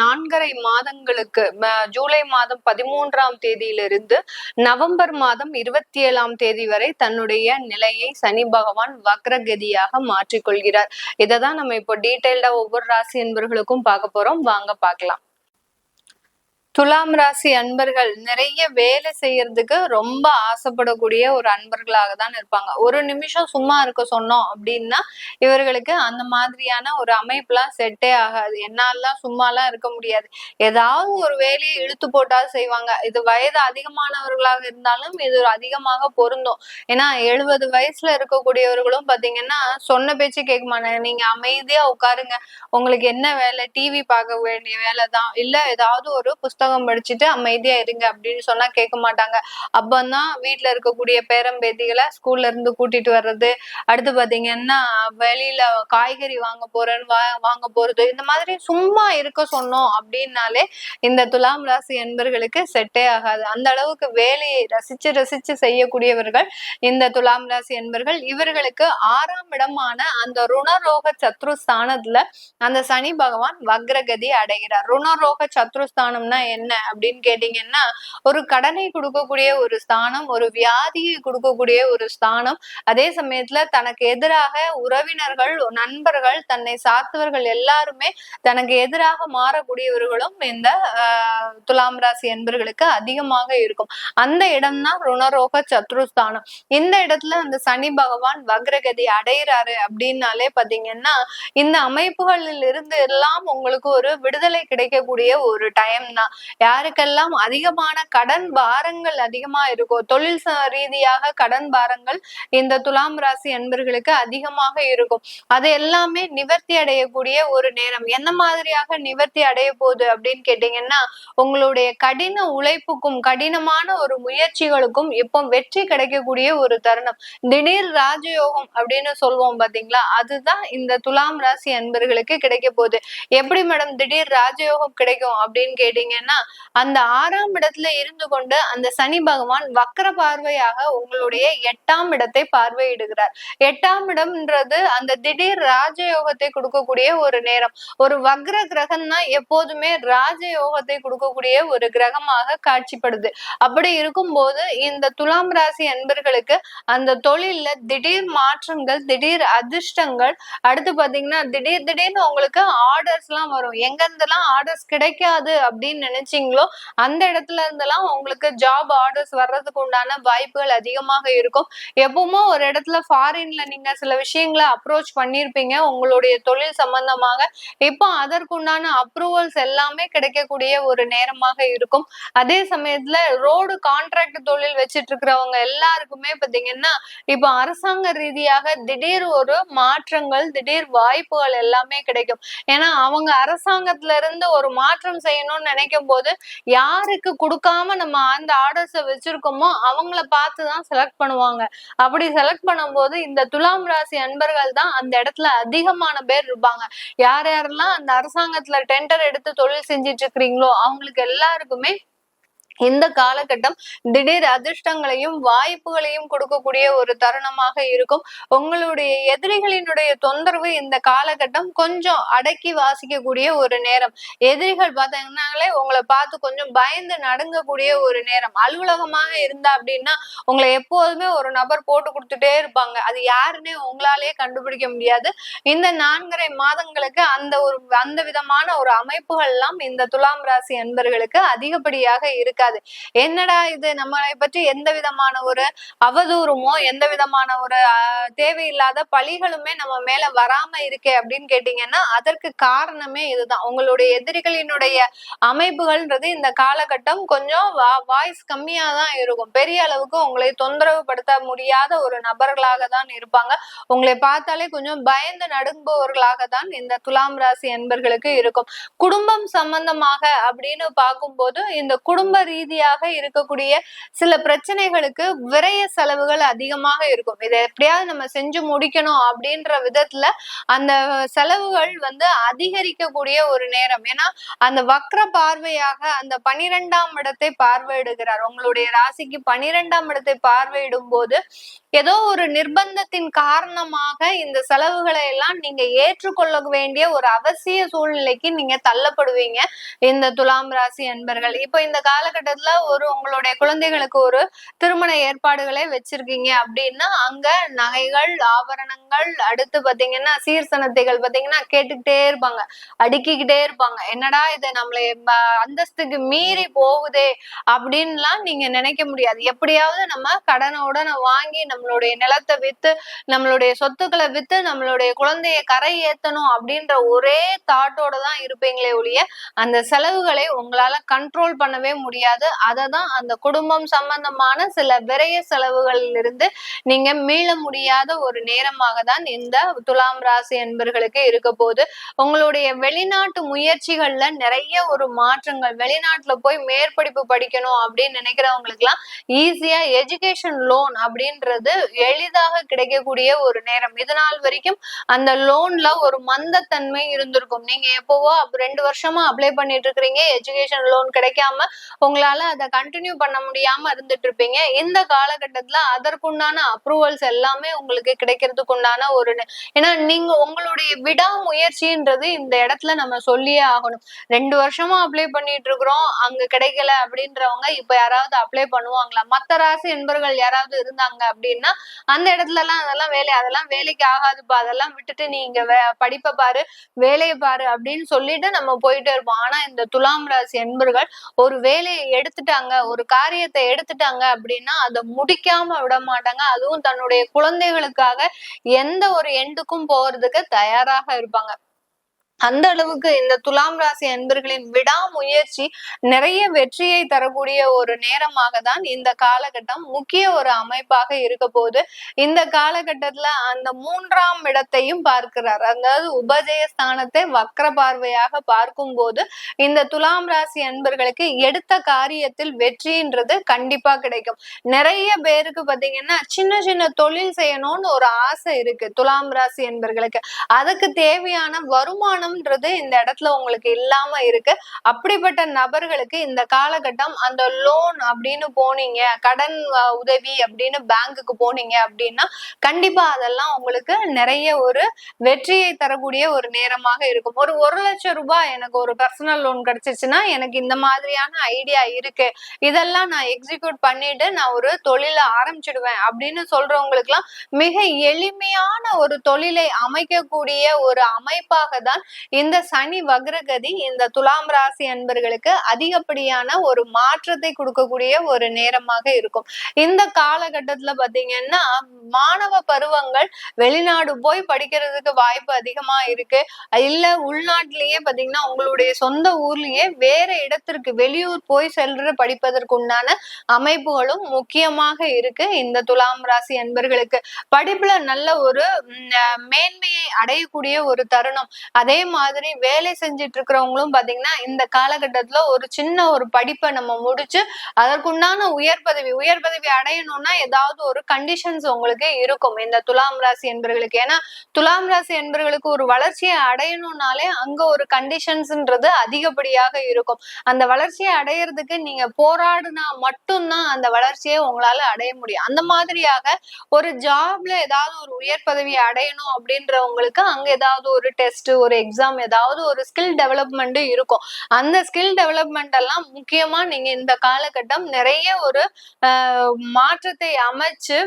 நான்கரை மாதங்களுக்கு ஜூலை மாதம் பதிமூன்றாம் தேதியிலிருந்து நவம்பர் மாதம் இருபத்தி ஏழாம் தேதி வரை தன்னுடைய நிலையை சனி பகவான் வக்ரகதியாக மாற்றிக்கொள்கிறார். இதை தான் நம்ம இப்போ டீட்டெயில்டா ஒவ்வொரு ராசி என்பவர்களுக்கும் பார்க்க போறோம். வாங்க பார்க்கலாம். துலாம் ராசி அன்பர்கள் நிறைய வேலை செய்யறதுக்கு ரொம்ப ஆசைப்படக்கூடிய ஒரு அன்பர்களாக தான் இருப்பாங்க. ஒரு நிமிஷம் சும்மா இருக்க சொன்னோம் அப்படின்னா இவர்களுக்கு அந்த மாதிரியான ஒரு அமைப்புலாம் செட்டே ஆகாது. என்னாலாம் சும்மாலாம் இருக்க முடியாது. ஏதாவது ஒரு வேலையை இழுத்து போட்டாவது செய்வாங்க. இது வயது அதிகமானவர்களாக இருந்தாலும் இது அதிகமாக பொருந்தும். ஏன்னா எழுபது வயசுல இருக்கக்கூடியவர்களும் பாத்தீங்கன்னா சொன்ன பேச்சு கேட்க மாட்டாங்க. நீங்க அமைதியா உட்காருங்க. உங்களுக்கு என்ன வேலை? டிவி பார்க்க வேண்டிய வேலை தான் இல்ல ஏதாவது ஒரு புஸ்தகம் புத்தகம் படிச்சுட்டு அமைதியா இருங்க அப்படின்னு சொன்னா கேட்க மாட்டாங்க. அப்பந்தான் வீட்டுல இருக்கக்கூடிய பேரம்பேத்திகளை ஸ்கூல்ல இருந்து கூட்டிட்டு வர்றது அடுத்து பாத்தீங்கன்னா வெளியில காய்கறி வாங்க போறேன்னு வாங்க போறது இந்த மாதிரி சும்மா இருக்க சொன்னோம் அப்படின்னாலே இந்த துலாம் ராசி என்பர்களுக்கு செட்டே ஆகாது. அந்த அளவுக்கு வேலையை ரசிச்சு ரசிச்சு செய்யக்கூடியவர்கள் இந்த துலாம் ராசி என்பர்கள். இவர்களுக்கு ஆறாம் இடமான அந்த ருணரோக சத்ருஸ்தானத்துல அந்த சனி பகவான் வக்ரகதி அடைகிறார். ருணரோக சத்ருஸ்தானம்னா என்ன அப்படின்னு கேட்டீங்கன்னா ஒரு கடனை கொடுக்கக்கூடிய ஒரு ஸ்தானம் ஒரு வியாதியை கொடுக்கக்கூடிய ஒரு ஸ்தானம். அதே சமயத்துல தனக்கு எதிராக உறவினர்கள் நண்பர்கள் தன்னை சார்ந்தவர்கள் எல்லாருமே தனக்கு எதிராக மாறக்கூடியவர்களும் இந்த துலாம் ராசி என்பர்களுக்கு அதிகமாக இருக்கும். அந்த இடம் தான் ருணரோக சத்ருஸ்தானம். இந்த இடத்துல அந்த சனி பகவான் வக்ரகதி அடைகிறாரு அப்படின்னாலே பாத்தீங்கன்னா இந்த அமைப்புகளில் இருந்து எல்லாம் உங்களுக்கு ஒரு விடுதலை கிடைக்கக்கூடிய ஒரு டைம் தான். யாருக்கெல்லாம் அதிகமான கடன் பாரங்கள் அதிகமா இருக்கோ தொழில் ரீதியாக கடன் பாரங்கள் இந்த துலாம் ராசி அன்பர்களுக்கு அதிகமாக இருக்கும். அது எல்லாமே நிவர்த்தி அடையக்கூடிய ஒரு நேரம். என்ன மாதிரியாக நிவர்த்தி அடைய போகுது அப்படின்னு கேட்டீங்கன்னா உங்களுடைய கடின உழைப்புக்கும் கடினமான ஒரு முயற்சிகளுக்கும் இப்போ வெற்றி கிடைக்கக்கூடிய ஒரு தருணம். திடீர் ராஜயோகம் அப்படின்னு சொல்லுவோம் பாத்தீங்களா? அதுதான் இந்த துலாம் ராசி அன்பர்களுக்கு கிடைக்க போகுது. எப்படி மேடம் திடீர் ராஜயோகம் கிடைக்கும் அப்படின்னு கேட்டீங்கன்னா அந்த ஆறாம் இடத்துல இருந்து கொண்டு அந்த சனி பகவான் வக்கர பார்வையாக உங்களுடைய எட்டாம் இடத்தை பார்வையிடுகிறார். எட்டாம் இடம்ன்றது அந்த திடீர் ராஜயோகத்தை கொடுக்கக்கூடிய ஒரு நேரம். ஒரு வக்ர கிரகம் தான் எப்போதுமே ராஜயோகத்தை கொடுக்கக்கூடிய ஒரு கிரகமாக காட்சிப்படுது. அப்படி இருக்கும்போது இந்த துலாம் ராசி அன்பர்களுக்கு அந்த தொழில்ல திடீர் மாற்றங்கள் திடீர் அதிர்ஷ்டங்கள் அடுத்து பாத்தீங்கன்னா திடீர் திடீர்னு உங்களுக்கு ஆர்டர்ஸ் எல்லாம் வரும். எங்க இருந்தெல்லாம் ஆர்டர்ஸ் கிடைக்காது அப்படின்னு நினைச்சீங்களோ அந்த இடத்துல இருந்தெல்லாம் உங்களுக்கு ஜாப் ஆர்டர்ஸ் வர்றதுக்கு உண்டான வாய்ப்புகள் அதிகமாக இருக்கும். எப்பவுமே ஒரு இடத்துல ஃபாரின்ல நீங்க சில விஷயங்களை அப்ரோச் பண்ணிருப்பீங்க உங்களுடைய தொழில் சம்பந்தமாக இப்போ அதற்குண்டான அப்ரூவல்ஸ் எல்லாமே கிடைக்கக்கூடிய ஒரு நேரமாக இருக்கும். அதே சமயத்துல ரோடு கான்ட்ராக்ட் தொழில் வச்சிட்டு இருக்கிறவங்க எல்லாருக்குமே பாத்தீங்கன்னா இப்போ அரசாங்க ரீதியாக திடீர் ஒரு மாற்றங்கள் திடீர் வாய்ப்புகள் எல்லாமே கிடைக்கும். ஏன்னா அவங்க அரசாங்கத்துல இருந்து ஒரு மாற்றம் செய்யணும்னு நினைக்கும் போது யாருக்கு கொடுக்காம நம்ம அந்த ஆர்டர்ஸை வச்சிருக்கோமோ அவங்கள பார்த்துதான் செலக்ட் பண்ணுவாங்க. அப்படி செலக்ட் பண்ணும்போது இந்த துலாம் ராசி அன்பர்கள் தான் அந்த இடத்துல அதிகமான பேர் இருப்பாங்க. யார் யாரெல்லாம் அந்த அரசாங்கத்துல டெண்டர் எடுத்து தொழில் செஞ்சிட்டு இருக்கிறீங்களோ அவங்களுக்கு எல்லாருக்குமே இந்த காலகட்டம் திடீர் அதிர்ஷ்டங்களையும் வாய்ப்புகளையும் கொடுக்கக்கூடிய ஒரு தருணமாக இருக்கும். உங்களுடைய எதிரிகளினுடைய தொந்தரவு இந்த காலகட்டம் கொஞ்சம் அடக்கி வாசிக்கக்கூடிய ஒரு நேரம். எதிரிகள் பார்த்தீங்கன்னாலே உங்களை பார்த்து கொஞ்சம் பயந்து நடுங்கக்கூடிய ஒரு நேரம். அலுவலகமாக இருந்தா அப்படின்னா உங்களை எப்போதுமே ஒரு நபர் போட்டு கொடுத்துட்டே இருப்பாங்க. அது யாருன்னே உங்களாலேயே கண்டுபிடிக்க முடியாது. இந்த நான்கரை மாதங்களுக்கு அந்த ஒரு அந்த விதமான ஒரு அமைப்புகள் எல்லாம் இந்த துலாம் ராசி அன்பர்களுக்கு அதிகப்படியாக இருக்காது. என்னடா இது? நம்மளை பற்றி எந்த விதமான ஒரு அவதூறுமோ எந்த விதமான ஒரு தேவையில்லாத பழிகளுமே நம்ம மேல வராம இருக்கே அப்படின்னு கேட்டீங்கன்னா அதற்கு காரணமே இதுதான். உங்களுடைய எதிரிகளினுடைய அமைப்புகள்ன்றது இந்த காலகட்டம் கொஞ்சம் வாய்ஸ் கம்மியா தான் இருக்கும். பெரிய அளவுக்கு உங்களை தொந்தரவு படுத்த முடியாத ஒரு நபர்களாக தான் இருப்பாங்க. உங்களை பார்த்தாலே கொஞ்சம் பயந்து நடுங்குபவர்களாக தான் இந்த துலாம் ராசி என்பர்களுக்கு இருக்கும். குடும்பம் சம்பந்தமாக அப்படின்னு பார்க்கும்போது இந்த குடும்ப ரீதியாக இருக்கக்கூடிய சில பிரச்சனைகளுக்கு விரைய செலவுகள் அதிகமாக இருக்கும். இதை எப்படியாவது நம்ம செஞ்சு முடிக்கணும் அப்படின்ற விதத்துல அந்த செலவுகள் வந்து அதிகரிக்கக்கூடிய ஒரு நேரம். ஏன்னா அந்த வக்ர பார்வையாக அந்த பனிரெண்டாம் இடத்தை பார்வையிடுகிறார். உங்களுடைய ராசிக்கு பனிரெண்டாம் இடத்தை பார்வையிடும் போது ஏதோ ஒரு நிர்பந்தத்தின் காரணமாக இந்த செலவுகளை எல்லாம் நீங்க ஏற்றுக்கொள்ள வேண்டிய ஒரு அவசிய சூழ்நிலைக்கு நீங்க தள்ளப்படுவீங்க. இந்த துலாம் ராசி அன்பர்கள். இப்ப இந்த காலகட்டத்துல ஒரு உங்களுடைய குழந்தைகளுக்கு ஒரு திருமண ஏற்பாடுகளை வச்சிருக்கீங்க. அப்படின்னா அங்க நகைகள் ஆபரணங்கள் அடுத்து பாத்தீங்கன்னா சீர்சனத்தைகள் பாத்தீங்கன்னா கேட்டுக்கிட்டே இருப்பாங்க. அடுக்கிக்கிட்டே இருப்பாங்க. என்னடா இது நம்மளை அந்தஸ்துக்கு மீறி போகுதே அப்படின்லாம் நீங்க நினைக்க முடியாது. எப்படியாவது நம்ம கடனோட வாங்கி நம்மளுடைய நிலத்தை வித்து நம்மளுடைய சொத்துக்களை வித்து நம்மளுடைய குழந்தைய கரை ஏத்தணும் அப்படின்ற ஒரே தாட்டோட தான் இருப்பீங்களே ஒழிய அந்த செலவுகளை உங்களால கண்ட்ரோல் பண்ணவே முடியாது. முடியாது அதை தான் அந்த குடும்பம் சம்பந்தமான சில விரைய செலவுகளில் இருந்து நீங்க மீள முடியாத ஒரு நேரமாக தான் இந்த துலாம் ராசி என்பர்களுக்கு இருக்க போது உங்களுடைய வெளிநாட்டு முயற்சிகள்ல நிறைய ஒரு மாற்றங்கள் வெளிநாட்டுல போய் மேற்படிப்பு படிக்கணும் அப்படின்னு நினைக்கிறவங்களுக்கு எல்லாம் ஈஸியா எஜுகேஷன் லோன் அப்படின்றது எளிதாக கிடைக்கக்கூடிய ஒரு நேரம். இது நாள் வரைக்கும் அந்த லோன்ல ஒரு மந்தத்தன்மை இருந்திருக்கும். நீங்க எப்பவோ ரெண்டு வருஷமா அப்ளை பண்ணிட்டு இருக்கிறீங்க எஜுகேஷன் லோன் கிடைக்காம உங்களால அதை கண்டினியூ பண்ண முடியாம இருந்துட்டு இருப்பீங்க இந்த காலகட்டத்துல அதற்குண்டான அப்ரூவல்ஸ் எல்லாமே உங்களுக்கு கிடைக்கிறதுக்கு உண்டான ஒரு ஏன்னா நீங்க உங்களுடைய விடாமுயற்சின்றது இந்த இடத்துல நம்ம சொல்லியே ஆகணும். ரெண்டு வருஷமா அப்ளை பண்ணிட்டு இருக்கிறோம் அங்க கிடைக்கல அப்படின்றவங்க இப்ப யாராவது அப்ளை பண்ணுவாங்களா? மத்த ராசி என்பர்கள் யாராவது இருந்தாங்க அப்படின்னா அந்த இடத்துல எல்லாம் அதெல்லாம் வேலை அதெல்லாம் வேலைக்கு ஆகாதுப்பா. அதெல்லாம் விட்டுட்டு நீங்க படிப்பை பாரு வேலையை பாரு அப்படின்னு சொல்லிட்டு நம்ம போயிட்டே இருப்போம். ஆனா இந்த துலாம் ராசி என்பர்கள் ஒரு வேலையை எடுத்துட்டாங்க ஒரு காரியத்தை எடுத்துட்டாங்க அப்படின்னா அதை முடிக்காம விட மாட்டாங்க. அதுவும் தன்னுடைய குழந்தைகளுக்காக எந்த ஒரு எண்டுக்கும் போறதுக்கு தயாராக இருப்பாங்க. அந்த அளவுக்கு இந்த துலாம் ராசி அன்பர்களின் விடாமுயற்சி நிறைய வெற்றியை தரக்கூடிய ஒரு நேரமாக தான் இந்த காலகட்டம் முக்கிய ஒரு அமைப்பாக இருக்க போது இந்த காலகட்டத்துல அந்த மூன்றாம் இடத்தையும் பார்க்கிறார். அதாவது உபஜய ஸ்தானத்தை வக்கர பார்வையாக பார்க்கும் போது இந்த துலாம் ராசி அன்பர்களுக்கு எடுத்த காரியத்தில் வெற்றின்றது கண்டிப்பா கிடைக்கும். நிறைய பேருக்கு பாத்தீங்கன்னா சின்ன சின்ன தொழில் செய்யணும்னு ஒரு ஆசை இருக்கு துலாம் ராசி என்பர்களுக்கு அதுக்கு தேவையான வருமானம் பணம்ன்றது இந்த இடத்துல உங்களுக்கு இல்லாம இருக்கு. அப்படிப்பட்ட நபர்களுக்கு இந்த காலகட்டம் அந்த லோன் அப்படின்னு போனீங்க கடன் உதவி அப்படின்னு பேங்குக்கு போனீங்க அப்படின்னா கண்டிப்பா அதெல்லாம் உங்களுக்கு நிறைய ஒரு வெற்றியை தரக்கூடிய ஒரு நேரமாக இருக்கும். ஒரு ஒரு லட்சம் ரூபாய் எனக்கு ஒரு பர்சனல் லோன் கிடைச்சிச்சுன்னா எனக்கு இந்த மாதிரியான ஐடியா இருக்கு. இதெல்லாம் நான் எக்ஸிக்யூட் பண்ணிட்டு நான் ஒரு தொழிலை ஆரம்பிச்சிடுவேன் அப்படின்னு சொல்றவங்களுக்கு மிக எளிமையான ஒரு தொழிலை அமைக்கக்கூடிய ஒரு அமைப்பாக தான் இந்த சனி வக்ரகதி இந்த துலாம் ராசி அன்பர்களுக்கு அதிகப்படியான ஒரு மாற்றத்தை கொடுக்கக்கூடிய ஒரு நேரமாக இருக்கும். இந்த காலகட்டத்துல பாத்தீங்கன்னா மாணவ பருவங்கள் வெளிநாடு போய் படிக்கிறதுக்கு வாய்ப்பு அதிகமா இருக்கு. இல்ல உள்நாட்டிலேயே பாத்தீங்கன்னா உங்களுடைய சொந்த ஊர்லயே வேற இடத்திற்கு வெளியூர் போய் சென்று படிப்பதற்கு உண்டான அமைப்புகளும் முக்கியமாக இருக்கு இந்த துலாம் ராசி அன்பர்களுக்கு. படிப்புல நல்ல ஒரு மேன்மையை அடையக்கூடிய ஒரு தருணம். அதே மாதிரி வேலை செஞ்சிட்டு இருக்கிறவங்களும் பாத்தீங்கன்னா இந்த காலகட்டத்துல ஒரு சின்ன ஒரு படிப்பை நம்ம முடிச்சு அதற்குண்டான உயர் பதவி உயர் பதவி அடையணும்னா ஏதாவது ஒரு கண்டிஷன்ஸ் உங்களுக்கு இருக்கும். இந்த துலாம் ராசி என்பர்களுக்கு. ஏன்னா துலாம் ராசி என்பர்களுக்கு ஒரு வளர்ச்சியை அடையணும்னாலே அங்க ஒரு கண்டிஷன்ஸ்ன்றது அதிகப்படியாக இருக்கும். அந்த வளர்ச்சியை அடையிறதுக்கு நீங்க போராடினா மட்டும்தான் அந்த வளர்ச்சியை உங்களால அடைய முடியும். அந்த மாதிரியாக ஒரு ஜாப்ல ஏதாவது ஒரு உயர் பதவி அடையணும் அப்படின்றவங்களுக்கு அங்க ஏதாவது ஒரு டெஸ்ட் ஒரு எக்ஸாம் எக்ஸாம் ஏதாவது ஒரு ஸ்கில் டெவலப்மெண்ட் இருக்கும். அந்த ஸ்கில் டெவலப்மெண்ட் எல்லாம் முக்கியமா நீங்க இந்த காலகட்டம் நிறைய ஒரு மாற்றத்தை அமைச்சு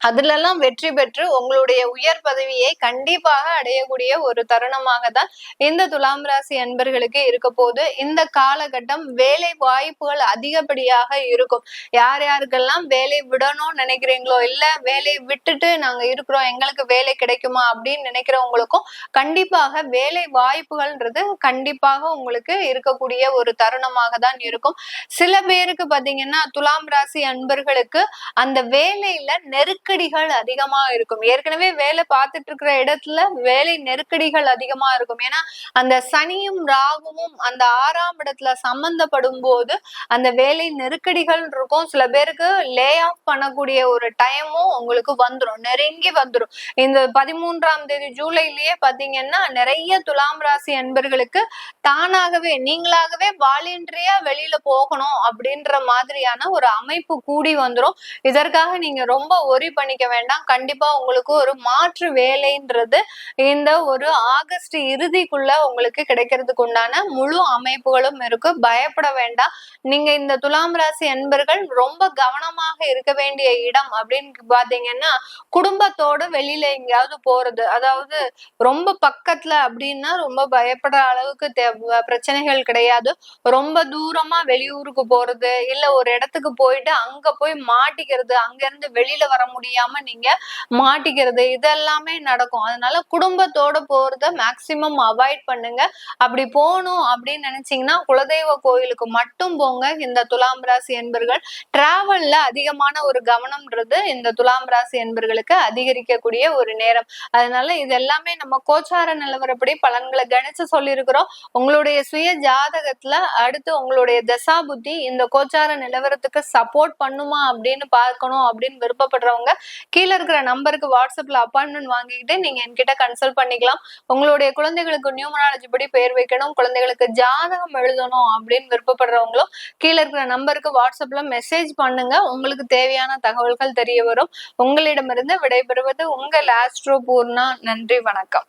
அதுலெல்லாம் வெற்றி பெற்று உங்களுடைய உயர் பதவியை கண்டிப்பாக அடையக்கூடிய ஒரு தருணமாக தான் இந்த துலாம் ராசி அன்பர்களுக்கு இருக்க போது இந்த காலகட்டம் வேலை வாய்ப்புகள் அதிகப்படியாக இருக்கும். யார் யாருக்கெல்லாம் வேலை விடணும்னு நினைக்கிறீங்களோ இல்ல வேலையை விட்டுட்டு நாங்க இருக்கிறோம் எங்களுக்கு வேலை கிடைக்குமா அப்படின்னு நினைக்கிறவங்களுக்கும் கண்டிப்பாக வேலை வாய்ப்புகள்ன்றது கண்டிப்பாக உங்களுக்கு இருக்கக்கூடிய ஒரு தருணமாக தான் இருக்கும். சில பேருக்கு பாத்தீங்கன்னா துலாம் ராசி அன்பர்களுக்கு அந்த வேலையில நெருக்க நெருக்கடிகள் அதிகமா இருக்கும். ஏற்கனவே வேலை பார்த்துட்டு இருக்கிற இடத்துல வேலை நெருக்கடிகள் அதிகமா இருக்கும். ஏன்னா அந்த சனியும் ராகுவும் அந்த ஆறாம் இடத்துல சம்பந்தப்படும் போது அந்த வேலை நெருக்கடிகள் இருக்கும். சில பேருக்கு லே ஆஃப் பண்ணக்கூடிய ஒரு டைமும் உங்களுக்கு வந்துடும் நெருங்கி வந்துடும் இந்த பதிமூன்றாம் தேதி ஜூலைலயே பாத்தீங்கன்னா நிறைய துலாம் ராசி அன்பர்களுக்கு தானாகவே நீங்களாகவே வாலின்றியா வெளியில போகணும் அப்படின்ற மாதிரியான ஒரு அமைப்பு கூடி வந்துடும் இதற்காக நீங்க ரொம்ப ஒரி பண்ணிக்க வேண்டாம். கண்டிப்பா உங்களுக்கு ஒரு மாற்று வேலைன்றது இந்த ஒரு ஆகஸ்ட் இறுதிக்குள்ள உங்களுக்கு கிடைக்கிறதுக்கு உண்டான முழு அமைப்புகளும் இருக்கு. பயப்பட வேண்டாம். நீங்க இந்த துலாம் ராசி என்பர்கள் ரொம்ப கவனமாக இருக்க வேண்டிய இடம் அப்படின்னு பாத்தீங்கன்னா குடும்பத்தோட வெளியில எங்கேயாவது போறது. அதாவது ரொம்ப பக்கத்துல அப்படின்னா ரொம்ப பயப்படுற அளவுக்கு பிரச்சனைகள் கிடையாது. ரொம்ப தூரமா வெளியூருக்கு போறது இல்ல ஒரு இடத்துக்கு போயிட்டு அங்க போய் மாட்டிக்கிறது அங்க இருந்து வெளியில வர முடியாது முடியாம நீங்க மாட்டிக்கிறது இதெல்லாமே நடக்கும். அதனால குடும்பத்தோட போறத மேக்சிமம் அவாய்ட் பண்ணுங்க. அப்படி போகணும் அப்படின்னு நினைச்சீங்கன்னா குலதெய்வ கோயிலுக்கு மட்டும் போங்க. இந்த துலாம் ராசி என்பர்கள் டிராவல்ல அதிகமான ஒரு கவனம்ன்றது இந்த துலாம் ராசி என்பர்களுக்கு அதிகரிக்கக்கூடிய ஒரு நேரம். அதனால இது எல்லாமே நம்ம கோச்சார நிலவரப்படி பலன்களை கணிச்சு சொல்லியிருக்கிறோம். உங்களுடைய சுய ஜாதகத்துல அடுத்து உங்களுடைய தசா புத்தி இந்த கோச்சார நிலவரத்துக்கு சப்போர்ட் பண்ணுமா அப்படின்னு பார்க்கணும் அப்படின்னு விருப்பப்படுறவங்க கீழே இருக்கிற நம்பருக்கு வாட்ஸ்அப்ல அப்பாயின்மெண்ட் வாங்கிக்கிட்டு நீங்க என்கிட்ட கன்சல்ட் பண்ணிக்கலாம். உங்களுடைய குழந்தைகளுக்கு நியூமராலஜி படி பெயர் வைக்கணும் குழந்தைகளுக்கு ஜாதகம் எழுதணும் அப்படின்னு விருப்பப்படுறவங்களும் கீழே இருக்கிற நம்பருக்கு வாட்ஸ்அப்ல மெசேஜ் பண்ணுங்க. உங்களுக்கு தேவையான தகவல்கள் தெரிய வரும். உங்களிடமிருந்து விடைபெறுவது உங்கள் ஆஸ்ட்ரோ பூர்ணா. நன்றி வணக்கம்.